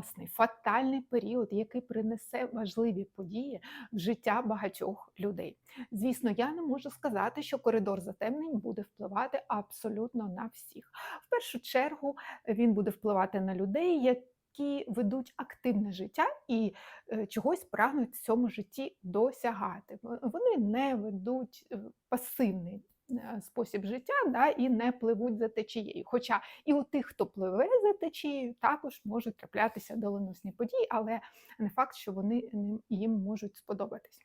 доленосний, фатальний період, який принесе важливі події в життя багатьох людей. Звісно, я не можу сказати, що коридор затемнень буде впливати абсолютно на всіх. В першу чергу він буде впливати на людей, які ведуть активне життя і е, чогось прагнуть в цьому житті досягати. Вони не ведуть е, пасивний е, спосіб життя да, і не пливуть за течією. Хоча і у тих, хто пливе за течією, також можуть траплятися доленосні події, але не факт, що вони їм можуть сподобатися.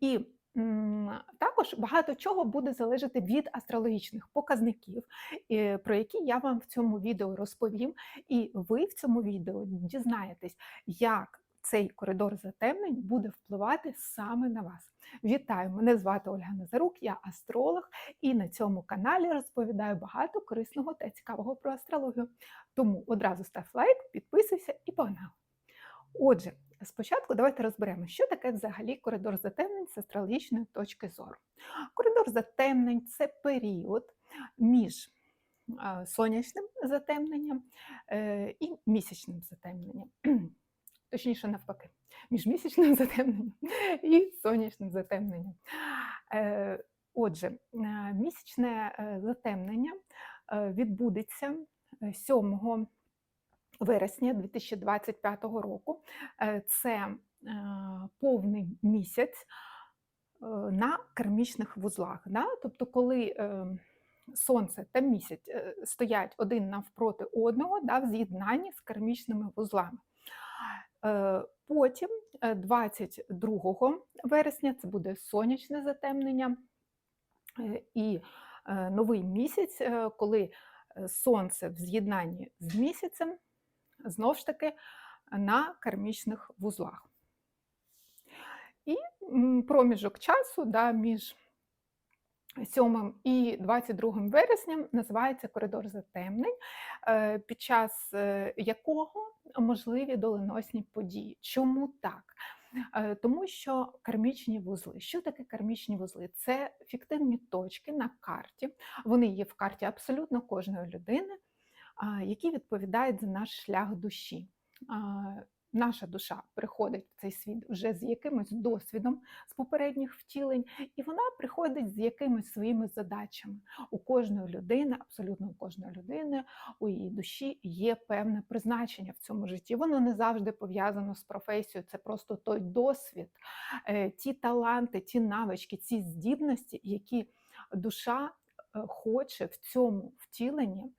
І також багато чого буде залежати від астрологічних показників, е, про які я вам в цьому відео розповім. І ви в цьому відео дізнаєтесь, як цей коридор затемнень буде впливати саме на вас. Вітаю! Мене звати Ольга Назарук, я астролог, і на цьому каналі розповідаю багато корисного та цікавого про астрологію. Тому одразу став лайк, підписуйся і погнали! Отже, спочатку давайте розберемо, що таке взагалі коридор затемнень з астрологічної точки зору. Коридор затемнень це період між сонячним затемненням е, і місячним затемненням. Точніше, навпаки, між місячним затемненням і сонячним затемненням. Е, Отже, е, місячне е, затемнення відбудеться е, 7 вересня 2025 року. Це повний місяць на кармічних вузлах. Тобто, коли сонце та місяць стоять один навпроти одного да, в з'єднанні з кармічними вузлами. Е, Потім, е, 22 вересня, це буде сонячне затемнення е, і е, новий місяць, е, коли е, сонце в з'єднанні з місяцем, знову ж таки на кармічних вузлах. І проміжок часу да, між 7 і 22 вересням називається коридор затемнень, е, під час е, якого можливі доленосні події. Чому так? Е, Тому що кармічні вузли. Що таке кармічні вузли? Це фіктивні точки на карті. Вони є в карті абсолютно кожної людини, які відповідають за наш шлях душі. Наша душа приходить в цей світ вже з якимось досвідом з попередніх втілень, і вона приходить з якимись своїми задачами. У кожної людини, абсолютно у кожної людини, у її душі є певне призначення в цьому житті. Воно не завжди пов'язано з професією, це просто той досвід, е, ті таланти, ті навички, ці здібності, які душа е, хоче в цьому втіленні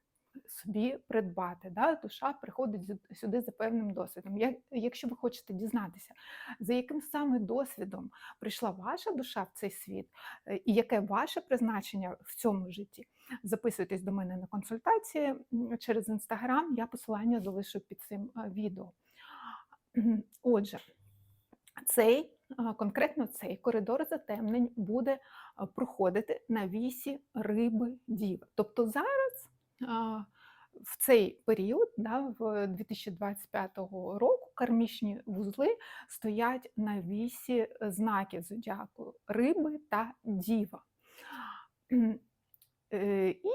собі придбати. Да? Душа приходить сюди за певним досвідом. Я- Якщо ви хочете дізнатися, за яким саме досвідом прийшла ваша душа в цей світ, е, і яке ваше призначення в цьому житті, записуйтесь до мене на консультації через інстаграм. Я посилання залишу під цим е, відео. Отже, цей конкретно цей коридор затемнень буде проходити на вісі риби діви. Тобто зараз в цей період, да, в 2025 року, кармічні вузли стоять на вісі знаків зодіаку риби та діва. Е, І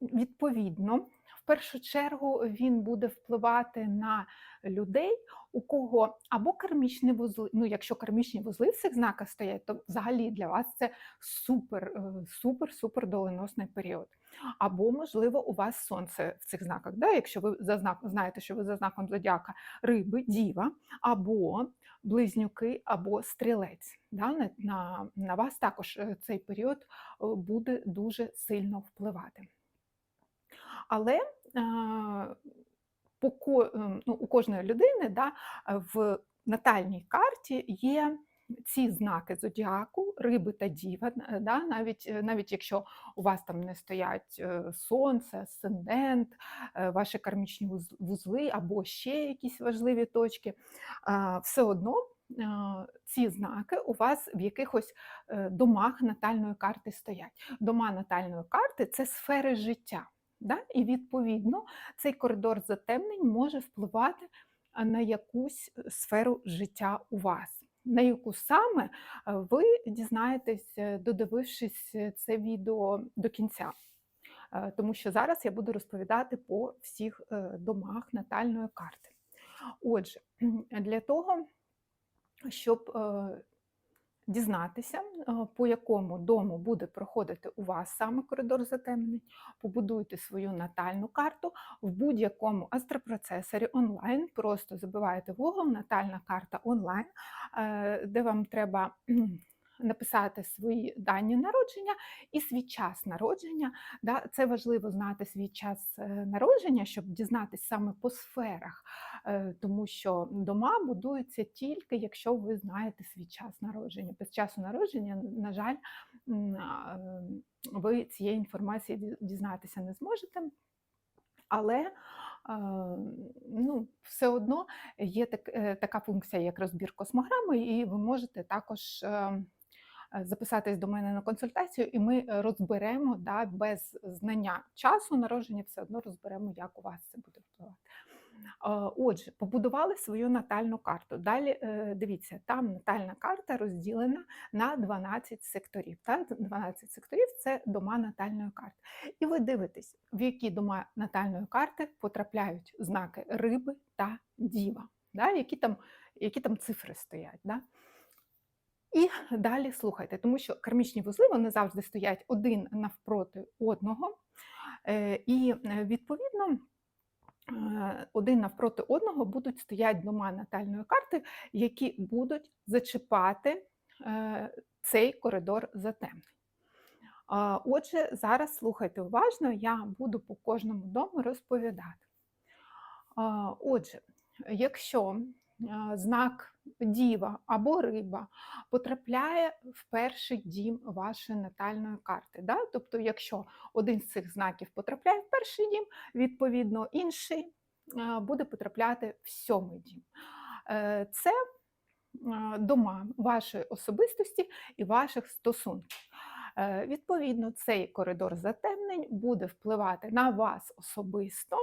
відповідно, в першу чергу він буде впливати на людей, у кого або кармічні вузли, ну якщо кармічні вузли в цих знаках стоять, то взагалі для вас це супер, е, супер, супер доленосний період. Або, можливо, у вас сонце в цих знаках, да? якщо ви за знак, знаєте, що ви за знаком зодіака риби, діва, або близнюки, або стрілець. Да? На, на, на вас також е, цей період е, буде дуже сильно впливати. Але е, по, ем, ну, у кожної людини да, в натальній карті є ці знаки зодіаку, риби та діва, е, да, навіть, е, навіть якщо у вас там не стоять е, сонце, асцендент, ваші кармічні вузли або ще якісь важливі точки, все одно ці знаки у вас в якихось домах натальної карти стоять. Дома натальної карти це сфери життя. Да? І відповідно цей коридор затемнень може впливати на якусь сферу життя у вас. На яку саме ви дізнаєтесь, е, додивившись е, це відео до кінця. Е, Тому що зараз я буду розповідати по всіх домах натальної карти. Отже, для того, щоб дізнатися, е, по якому дому буде проходити у вас саме коридор затемнень, побудуйте свою натальну карту в будь-якому астропроцесорі онлайн. Просто забиваєте в Google натальна карта онлайн, е, де вам треба написати свої дані народження і свій час народження. Да, Це важливо знати свій час е, народження, щоб дізнатися саме по сферах, е, тому що дома будуються тільки, якщо ви знаєте свій час народження. Без часу народження, на жаль, ви цієї інформації дізнатися не зможете. Але ну, все одно є так, е, така функція, як розбір космограми, і ви можете також е, е, записатись до мене на консультацію, і ми е, розберемо да, без знання часу народження, все одно розберемо, як у вас це буде впливати. Отже, побудували свою натальну карту. Далі е, дивіться, там натальна карта розділена на 12 секторів. Та? 12 секторів це дома натальної карти. І ви дивитесь, в які дома натальної карти потрапляють знаки риби та діва, да? які, там, які там цифри стоять. Да? І далі слухайте, тому що кармічні вузли вони завжди стоять один навпроти одного. Е, І е, відповідно е, один навпроти одного будуть стоять дома натальної карти, які будуть зачіпати цей коридор затемнень. Отже, зараз слухайте уважно, я буду по кожному дому розповідати. Отже, якщо знак діва або риба потрапляє в перший дім вашої натальної карти, да? тобто, якщо один з цих знаків потрапляє в перший дім, відповідно інший буде потрапляти в сьомий дім. Е, Це дома вашої особистості і ваших стосунків. Е, Відповідно, цей коридор затемнень буде впливати на вас особисто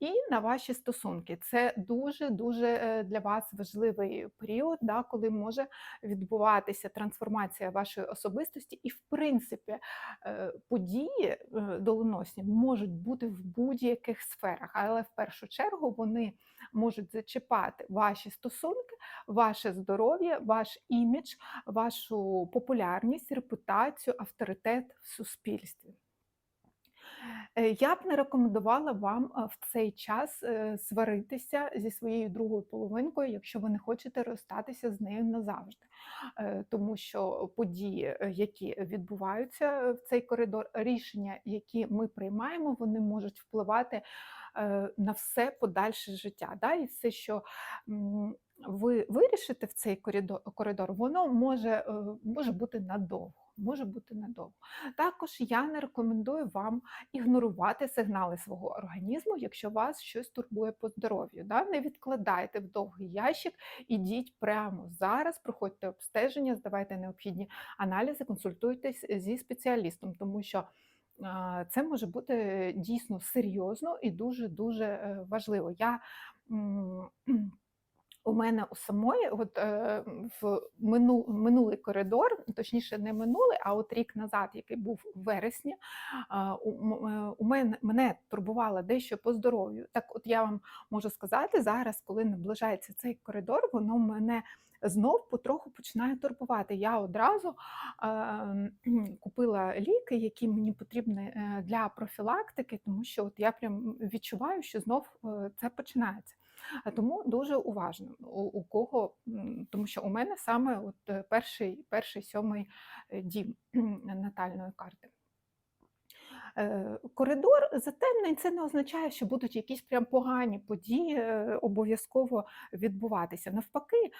і на ваші стосунки. Це дуже-дуже е, для вас важливий період, да, коли може відбуватися трансформація вашої особистості, і, в принципі, е, події е, доленосні можуть бути в будь-яких сферах, але в першу чергу вони можуть зачіпати ваші стосунки, ваше здоров'я, ваш імідж, вашу популярність, репутацію, авторитет в суспільстві. Е, Я б не рекомендувала вам в цей час е, сваритися зі своєю другою половинкою, якщо ви не хочете розстатися з нею назавжди. Е, Тому що події, які відбуваються в цей коридор, рішення, які ми приймаємо, вони можуть впливати на все подальше життя. І все, що ви вирішите в цей коридор, коридор воно може, е, може бути надовго. Може бути надовго. Також я не рекомендую вам ігнорувати сигнали свого організму, якщо вас щось турбує по здоров'ю. Да? Не відкладайте в довгий ящик, ідіть прямо зараз, проходьте обстеження, здавайте необхідні аналізи, консультуйтесь зі спеціалістом, тому що це може бути дійсно серйозно і дуже дуже важливо. Я у мене у самої, от е, в мину, минулий коридор, точніше, не минулий, а от рік назад, який був в вересні, а, у, е, у мене мене турбувало дещо по здоров'ю. Так, от я вам можу сказати, зараз, коли наближається цей коридор, воно мене знов потроху починає турбувати. Я одразу е, купила ліки, які мені потрібні е, для профілактики, тому що от я прям відчуваю, що знов е, це починається. Тому дуже уважно у, кого, тому що у мене саме от е, перший, перший сьомий е, дім натальної карти. Е, Коридор затемнень це не означає, що будуть якісь прям погані події обов'язково відбуватися. Навпаки,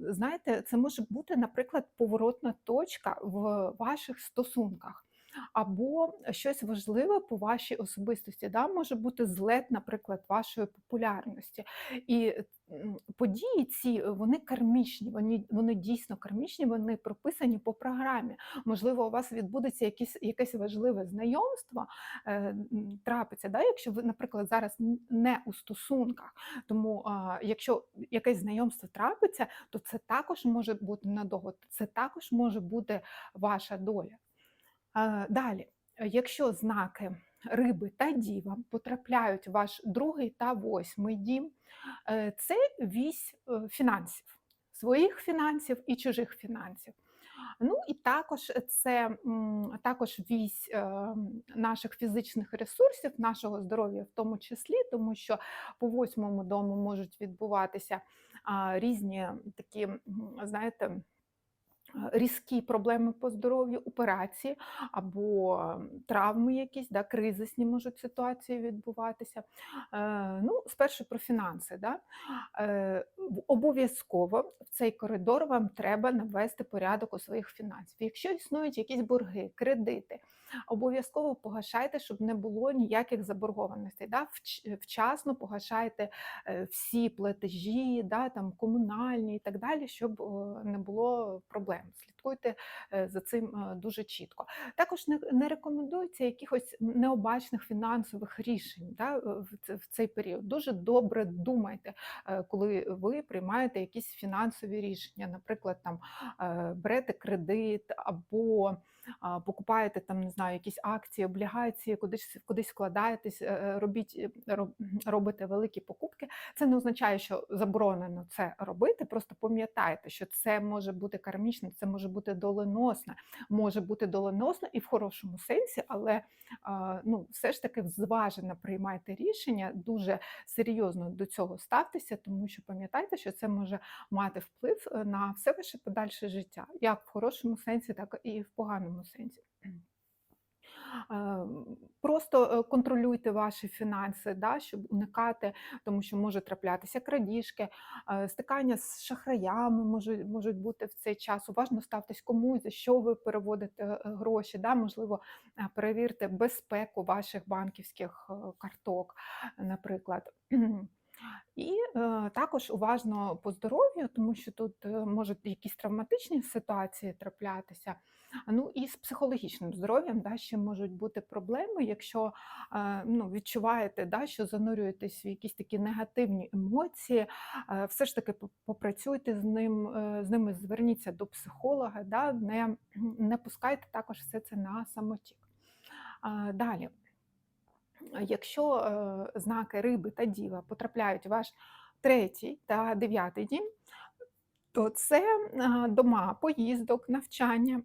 знаєте, це може бути, наприклад, поворотна точка в ваших стосунках. Або щось важливе по вашій особистості, да? може бути злет, наприклад, вашої популярності. І події ці вони кармічні, вони, вони дійсно кармічні, вони прописані по програмі. Можливо, у вас відбудеться якесь, якесь важливе знайомство, е, трапиться, да? якщо ви, наприклад, зараз не у стосунках. Тому а, якщо якесь знайомство трапиться, то це також може бути надовго, це також може бути ваша доля. Е, Далі. якщо знаки риби та діва потрапляють в ваш другий та восьмий дім, е, це вісь е, фінансів, своїх фінансів і чужих фінансів. Ну і також це також вісь наших фізичних ресурсів, нашого здоров'я в тому числі, тому що по восьмому дому можуть відбуватися різні такі, знаєте, різкі проблеми по здоров'ю, операції або травми якісь, да, кризисні можуть ситуації відбуватися. Е, ну, спершу про фінанси. Да. Е, Обов'язково в цей коридор вам треба навести порядок у своїх фінансах. Якщо існують якісь борги, кредити, обов'язково погашайте, щоб не було ніяких заборгованостей. Да? Вчасно погашайте е, всі платежі, да, там, комунальні і так далі, щоб не було проблем. Слідкуйте е, за цим е, дуже чітко. Також не, рекомендується якихось необачних фінансових рішень да, в, в цей період. Дуже добре думайте, е, коли ви приймаєте якісь фінансові рішення, наприклад, там е, берете кредит або покупаєте там, не знаю, якісь акції, облігації, кудись кудись вкладаєтесь, е, е, робіть е, робите великі покупки. Це не означає, що заборонено це робити. Просто пам'ятайте, що це може бути кармічно, це може бути доленосно, може бути доленосно і в хорошому сенсі, але ну, все ж таки зважено приймайте рішення, дуже серйозно до цього ставтеся, тому що пам'ятайте, що це може мати вплив на все ваше подальше життя, як в хорошому сенсі, так і в поганому сенсі. Ем, Просто е, контролюйте ваші фінанси, да, щоб уникати, тому що може траплятися крадіжки, е, стикання з шахраями можуть, можуть бути в цей час. Уважно ставтесь комусь, за що ви переводите е, гроші. Да, можливо, перевірте безпеку ваших банківських карток, наприклад. І е, також уважно по здоров'ю, тому що тут можуть якісь травматичні ситуації траплятися. Ну і з психологічним здоров'ям да, ще можуть бути проблеми, якщо ну, відчуваєте, да, що занурюєтесь в якісь такі негативні емоції, все ж таки попрацюйте з ним, е, з ними, зверніться до психолога, да, не, не пускайте також все це на самотік. Далі. Якщо е, знаки риби та діва потрапляють в ваш третій та дев'ятий дім, то це дома поїздок, навчання,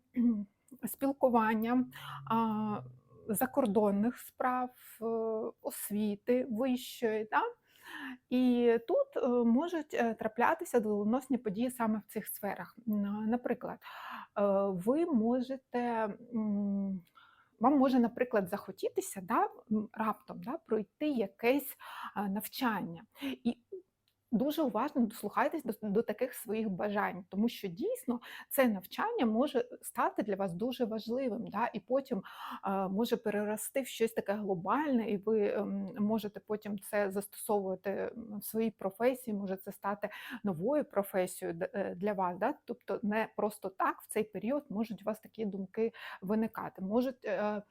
спілкування, закордонних справ, е, освіти, вищої. Да? І тут е, можуть е, траплятися доленосні події саме в цих сферах. Наприклад, ви можете. Вам може, наприклад, захотітися да, раптом да, пройти якесь навчання. І дуже уважно дослухайтесь до, до таких своїх бажань, тому що дійсно це навчання може стати для вас дуже важливим, да, і потім а, може перерости в щось таке глобальне, і ви ем, можете потім це застосовувати в своїй професії, може це стати новою професією е, для вас. Да? Тобто не просто так в цей період можуть у вас такі думки виникати. Можуть е,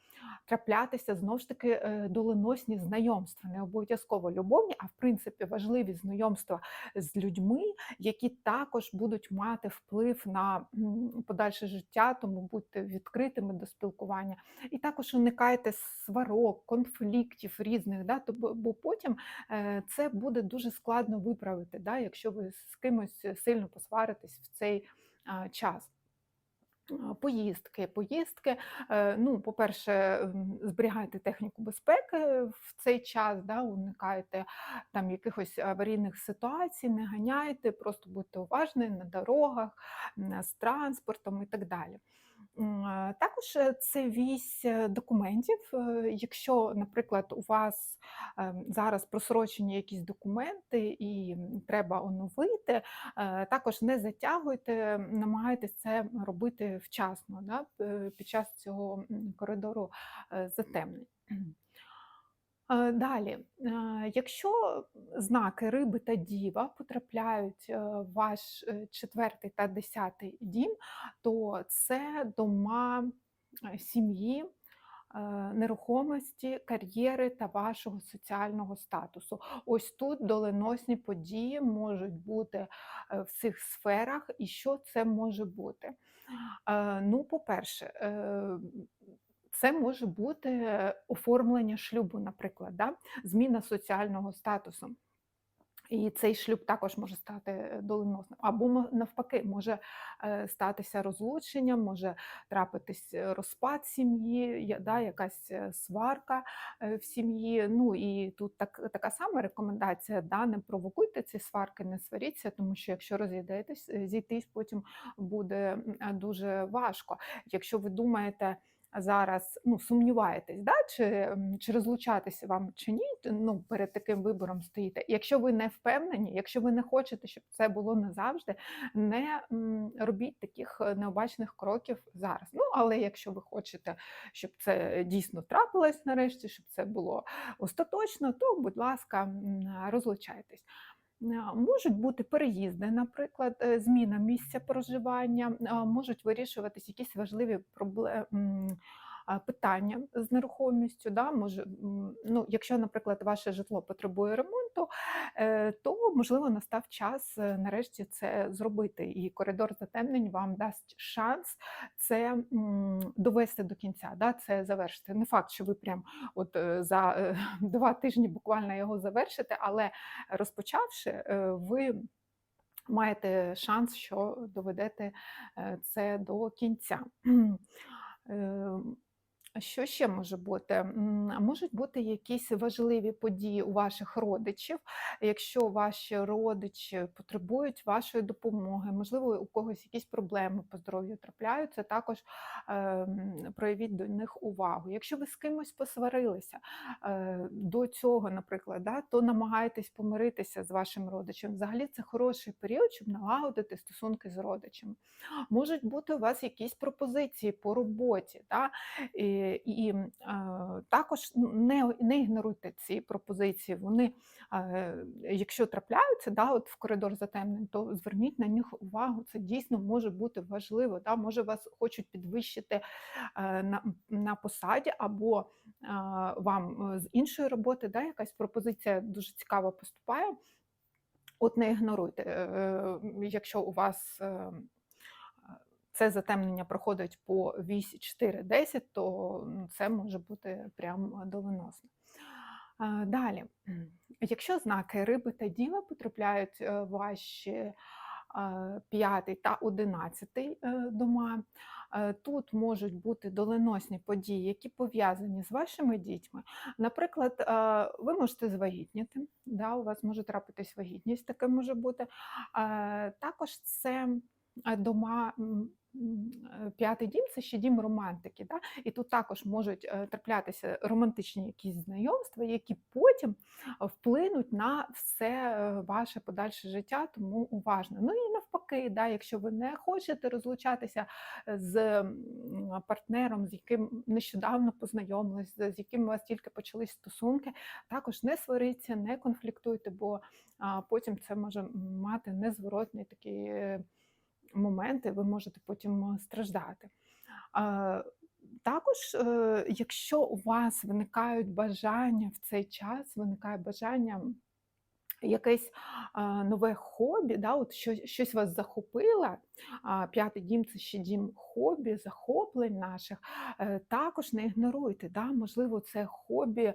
траплятися знову ж таки е, доленосні знайомства, не обов'язково любовні, а в принципі важливі знайомства з людьми, які також будуть мати вплив на подальше життя, тому будьте відкритими до спілкування. І також уникайте сварок, конфліктів різних, да, бо потім е, це буде дуже складно виправити, да, якщо ви з кимось сильно посваритесь в цей час. Поїздки, поїздки. е, Ну, по-перше, зберігайте техніку безпеки в цей час, да, уникайте там якихось аварійних ситуацій, не ганяйте, просто будьте уважні на дорогах, з транспортом і так далі. Також е, це вісь е, документів. Е, Якщо, наприклад, у вас ем, зараз просрочені якісь документи і треба оновити, Також не затягуйте, намагайтесь це робити вчасно да, під час цього коридору затемнень. Е, Далі, е, якщо знаки риби та діва потрапляють е, в ваш четвертий та десятий дім, то це дома сім'ї, нерухомості, кар'єри та вашого соціального статусу. Ось тут доленосні події можуть бути в цих сферах, і що це може бути? Ну, по-перше, Це може бути оформлення шлюбу, наприклад, да? зміна соціального статусу. І цей шлюб також може стати доленосним. Або навпаки, може е, статися розлученням, може трапитись розпад сім'ї, да, якась е, сварка е, в сім'ї. Ну і тут так, така сама рекомендація: да, не провокуйте ці сварки, не сваріться, тому що якщо розійдетесь, зійтись потім буде дуже важко. Якщо ви думаєте зараз ну, сумніваєтесь, да, чи, чи розлучатися вам чи ні, ну, перед таким вибором стоїте. Якщо ви не впевнені, якщо ви не хочете, щоб це було назавжди, не робіть таких е, необачних кроків зараз. Ну, але якщо ви хочете, щоб це дійсно трапилось нарешті, щоб це було остаточно, то, будь ласка, розлучайтесь. Е, Можуть бути переїзди, наприклад, е, зміна місця проживання, можуть вирішуватись якісь важливі проблеми. Питання з нерухомістю, да, може, ну, якщо, наприклад, ваше житло потребує ремонту, е, то можливо настав час е, нарешті це зробити. І коридор затемнень вам дасть шанс це довести до кінця, да, це завершити. Не факт, що ви прям от е, за два тижні буквально його завершите, але розпочавши, ви маєте шанс, що доведете це до кінця. Що ще може бути? Можуть бути якісь важливі події у ваших родичів, якщо ваші родичі потребують вашої допомоги, можливо, у когось якісь проблеми по здоров'ю трапляються, також ем, проявіть до них увагу. Якщо ви з кимось посварилися е, до цього, наприклад, да, то намагайтесь помиритися з вашим родичем. Взагалі це хороший період, щоб налагодити стосунки з родичами. Можуть бути у вас якісь пропозиції по роботі. Да? І, і також не, не ігноруйте ці пропозиції. Вони, якщо трапляються да, от в коридор затемнень, то зверніть на них увагу. Це дійсно може бути важливо. Да? Може, вас хочуть підвищити е, на, на посаді, або вам з іншої роботи да, якась пропозиція дуже цікава поступає. От не ігноруйте, е, е, якщо у вас. Це затемнення проходить по вісі 4-10, то це може бути прям доленосно. Далі, якщо знаки риби та діва потрапляють е, в ваші а, п'ятий та одинадцятий е, дома, е, тут можуть бути доленосні події, які пов'язані з вашими дітьми. Наприклад, ви можете звагітніти, да, у вас може трапитись вагітність, таке може бути. Також це дома. Е, П'ятий дім це ще дім романтики. Да? І тут також можуть е, траплятися романтичні якісь знайомства, які потім е, вплинуть на все ваше подальше життя, тому уважно. Ну і навпаки, да, якщо ви не хочете розлучатися з партнером, з яким нещодавно познайомились, з яким у вас тільки почались стосунки, також не сваріться, не конфліктуйте, бо потім це може мати незворотний такий. Моменти, ви можете потім е, страждати. Також, е, якщо у вас виникають бажання в цей час, виникає бажання якесь нове хобі, да, от що, щось вас захопило, п'ятий дім це ще дім хобі, захоплень наших, е, також не ігноруйте. Да, можливо, це хобі е,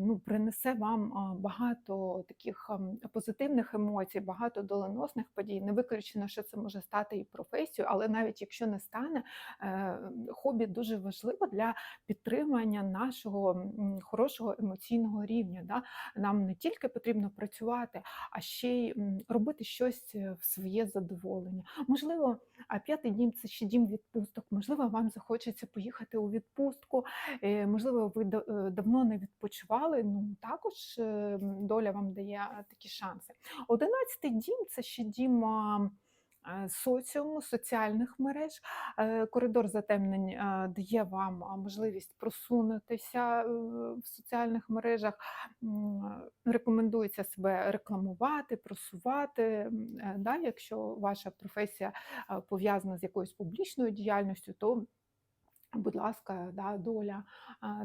ну, принесе вам багато таких позитивних емоцій, багато доленосних подій. Не виключено, що це може стати і професією, але навіть якщо не стане, е, хобі дуже важливо для підтримання нашого хорошого емоційного рівня. Да? Нам не тільки потрібно працювати, а ще й робити щось в своє задоволення. Можливо, а п'ятий дім це ще дім відпусток. Можливо, вам захочеться поїхати у відпустку. е, Можливо, ви е, давно не відпочивали. Ну також е, доля вам дає такі шанси. Одинадцятий дім це ще дім. Е, Соціуму, соціальних мереж, Е, коридор затемнень е, дає вам можливість просунутися в соціальних мережах, рекомендується себе рекламувати, просувати. якщо ваша професія пов'язана з якоюсь публічною діяльністю, то Будь ласка, да, доля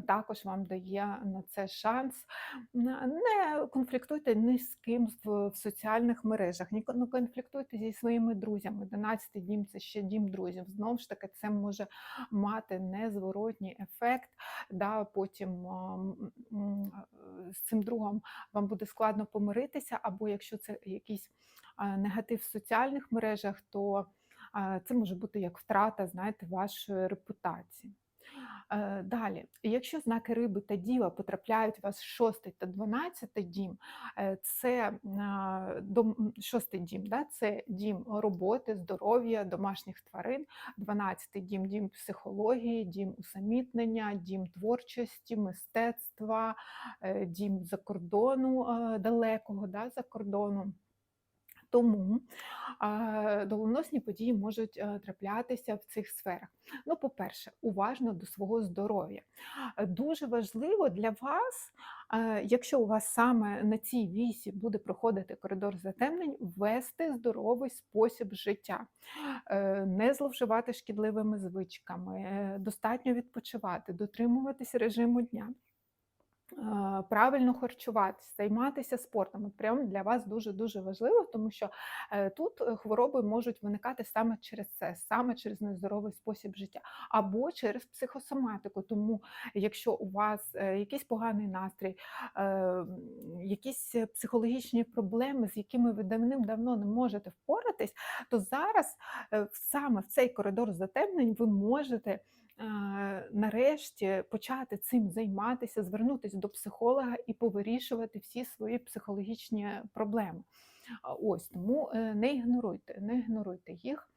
також вам дає на це шанс. Не конфліктуйте ні з ким в, соціальних мережах, ні не конфліктуйте зі своїми друзями. 12 дім це ще дім друзів. Знову ж таки, це може мати незворотній ефект. Да, потім з цим другом вам буде складно помиритися, або якщо це якийсь негатив в соціальних мережах, то це може бути як втрата, знаєте, вашої репутації. Е, Далі, якщо знаки риби та діва потрапляють у вас в шостий та дванадцятий дім, е, це шостий дім, да, це дім роботи, здоров'я, домашніх тварин, дванадцятий дім, дім психології, дім усамітнення, дім творчості, мистецтва, е, дім за кордону далекого, да, за кордону. Тому доленосні події можуть е, траплятися в цих сферах. Ну, по-перше, уважно до свого здоров'я. Е, Дуже важливо для вас, е, якщо у вас саме на цій вісі буде проходити коридор затемнень, ввести здоровий спосіб життя, не зловживати шкідливими звичками, достатньо відпочивати, дотримуватися режиму дня. Правильно харчуватися, займатися спортом. От прям для вас дуже-дуже важливо, тому що е, тут е, хвороби можуть виникати саме через це, саме через нездоровий спосіб життя, або через психосоматику. Тому, якщо у вас е, якийсь поганий настрій, якісь психологічні проблеми, з якими ви давним-давно не можете впоратись, то зараз саме в цей коридор затемнень ви можете нарешті почати цим займатися, звернутися до психолога і повирішувати всі свої психологічні проблеми. Ось тому е, не ігноруйте, не ігноруйте їх.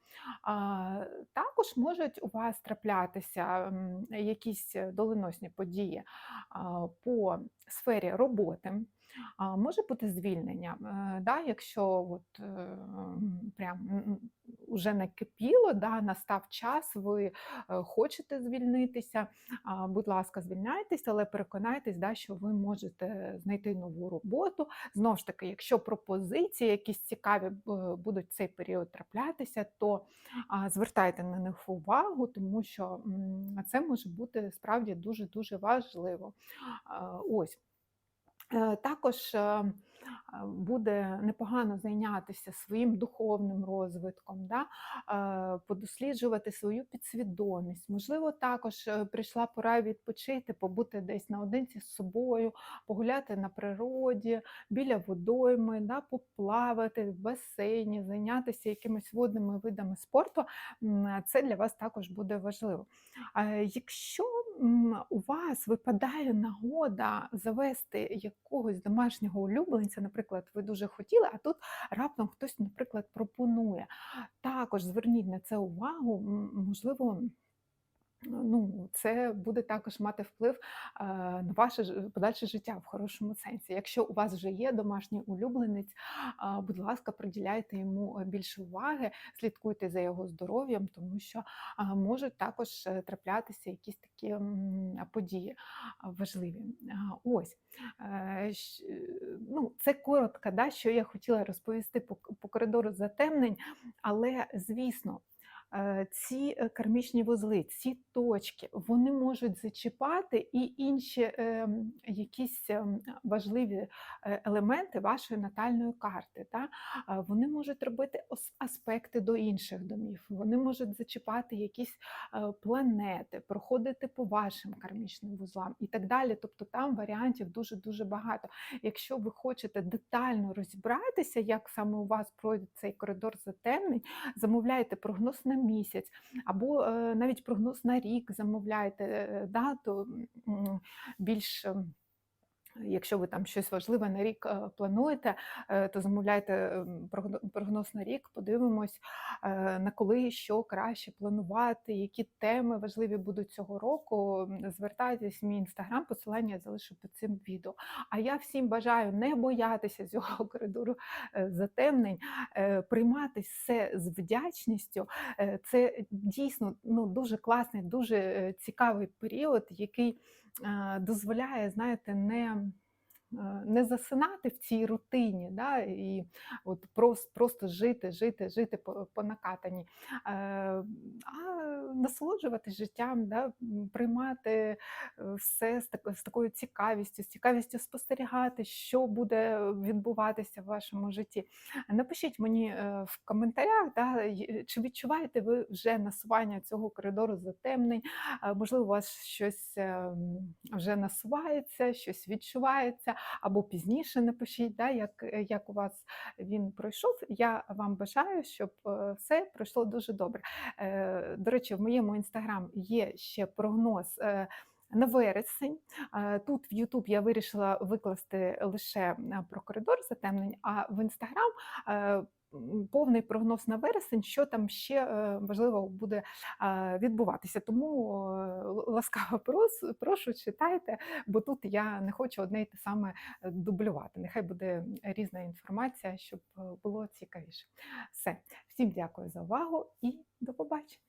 Також можуть у вас траплятися якісь е, доленосні події по сфері роботи. Може бути звільнення, Е, да, якщо от, е, прям уже накипіло, да, настав час, ви е, хочете звільнитися, будь ласка, звільняйтесь, але переконайтесь, да, що ви можете знайти нову роботу. Знову ж таки, якщо пропозиції якісь цікаві будуть в цей період траплятися, то звертайте на них увагу, тому що це може бути справді дуже-дуже важливо. Ось. Е, Також е, буде непогано зайнятися своїм духовним розвитком, да? е, подосліджувати свою підсвідомість. Можливо, також прийшла пора відпочити, побути десь наодинці з собою, погуляти на природі, біля водойми, да? поплавати в басейні, зайнятися якимись водними видами спорту. Це для вас також буде важливо. Якщо у вас випадає нагода завести якогось домашнього улюбленця, наприклад, ви дуже хотіли, а тут раптом хтось, наприклад, пропонує. Також зверніть на це увагу, можливо. Ну, це буде також мати вплив е, на ваше ж- подальше життя в хорошому сенсі. Якщо у вас вже є домашній улюбленець, будь ласка, приділяйте йому е, більше уваги, слідкуйте за його здоров'ям, тому що можуть також е, траплятися якісь такі події важливі. Ось е, е, ну, це коротко, да, що я хотіла розповісти по, по коридору затемнень, але звісно. Е, Ці е, кармічні вузли, ці точки, вони можуть зачіпати і інші ем, якісь ем, важливі е, елементи вашої натальної карти. Та? Вони можуть робити аспекти до інших домів, вони можуть зачіпати якісь планети, проходити по вашим кармічним вузлам і так далі. Тобто там варіантів дуже-дуже багато. Якщо ви хочете детально розібратися, як саме у вас пройде цей коридор затемнень, замовляйте прогноз на місяць, або е, навіть прогноз на рік замовляйте, е, да, то м, більш. Якщо ви там щось важливе на рік е, плануєте, е, то замовляйте ем, прогноз на рік, подивимось, е, на коли що краще планувати, які теми важливі будуть цього року. Звертайтесь в мій інстаграм, посилання залишу під цим відео. А я всім бажаю не боятися цього коридору затемнень, приймати все з вдячністю. Це дійсно ну, дуже класний, дуже цікавий період, який дозволяє, знаєте, не не засинати в цій рутині, да, і от прос просто жити, жити, жити по по е, а насолоджуватись життям, да, приймати, е, все з тако з такою цікавістю, з цікавістю спостерігати, що буде відбуватися в вашому житті. Напишіть мені, е, в коментарях, да, чи відчуваєте ви вже насування цього коридору затемнень, можливо, у вас щось, ем, вже насувається, щось відчувається, або пізніше напишіть, да, як е, як у вас він пройшов. Я вам бажаю, щоб, е, все пройшло дуже добре. Е, до речі, в моєму інстаграм є ще прогноз, на вересень. Тут в Ютуб я вирішила викласти лише, про коридор затемнень, а в інстаграм, повний прогноз на вересень, що там ще, е, важливо буде, відбуватися. Тому, е, ласкаво прошу, читайте, бо тут я не хочу одне й те саме, е, дублювати. Нехай буде різна інформація, щоб, було цікавіше. Все, всім дякую за увагу і до побачення.